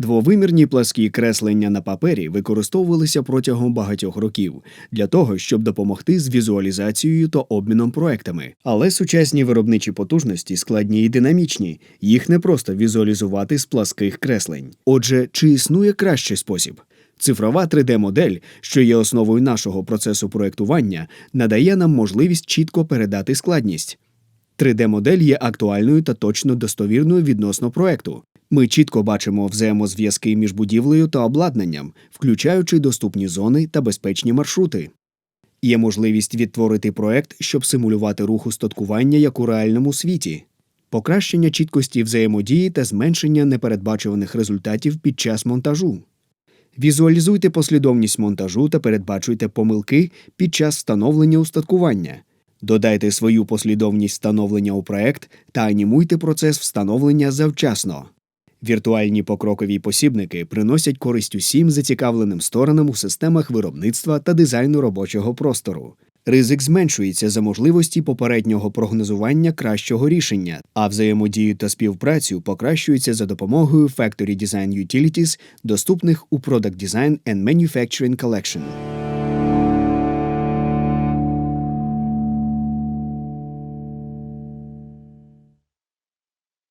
Двовимірні пласкі креслення на папері використовувалися протягом багатьох років для того, щоб допомогти з візуалізацією та обміном проектами. Але сучасні виробничі потужності складні і динамічні, їх не просто візуалізувати з пласких креслень. Отже, чи існує кращий спосіб? Цифрова 3D-модель, що є основою нашого процесу проектування, надає нам можливість чітко передати складність. 3D-модель є актуальною та точно достовірною відносно проекту. Ми чітко бачимо взаємозв'язки між будівлею та обладнанням, включаючи доступні зони та безпечні маршрути. Є можливість відтворити проект, щоб симулювати рух устаткування як у реальному світі, покращення чіткості взаємодії та зменшення непередбачуваних результатів під час монтажу. Візуалізуйте послідовність монтажу та передбачуйте помилки під час встановлення устаткування. Додайте свою послідовність встановлення у проект та анімуйте процес встановлення завчасно. Віртуальні покрокові посібники приносять користь усім зацікавленим сторонам у системах виробництва та дизайну робочого простору. Ризик зменшується за можливості попереднього прогнозування кращого рішення, а взаємодію та співпрацю покращується за допомогою Factory Design Utilities, доступних у Product Design and Manufacturing Collection.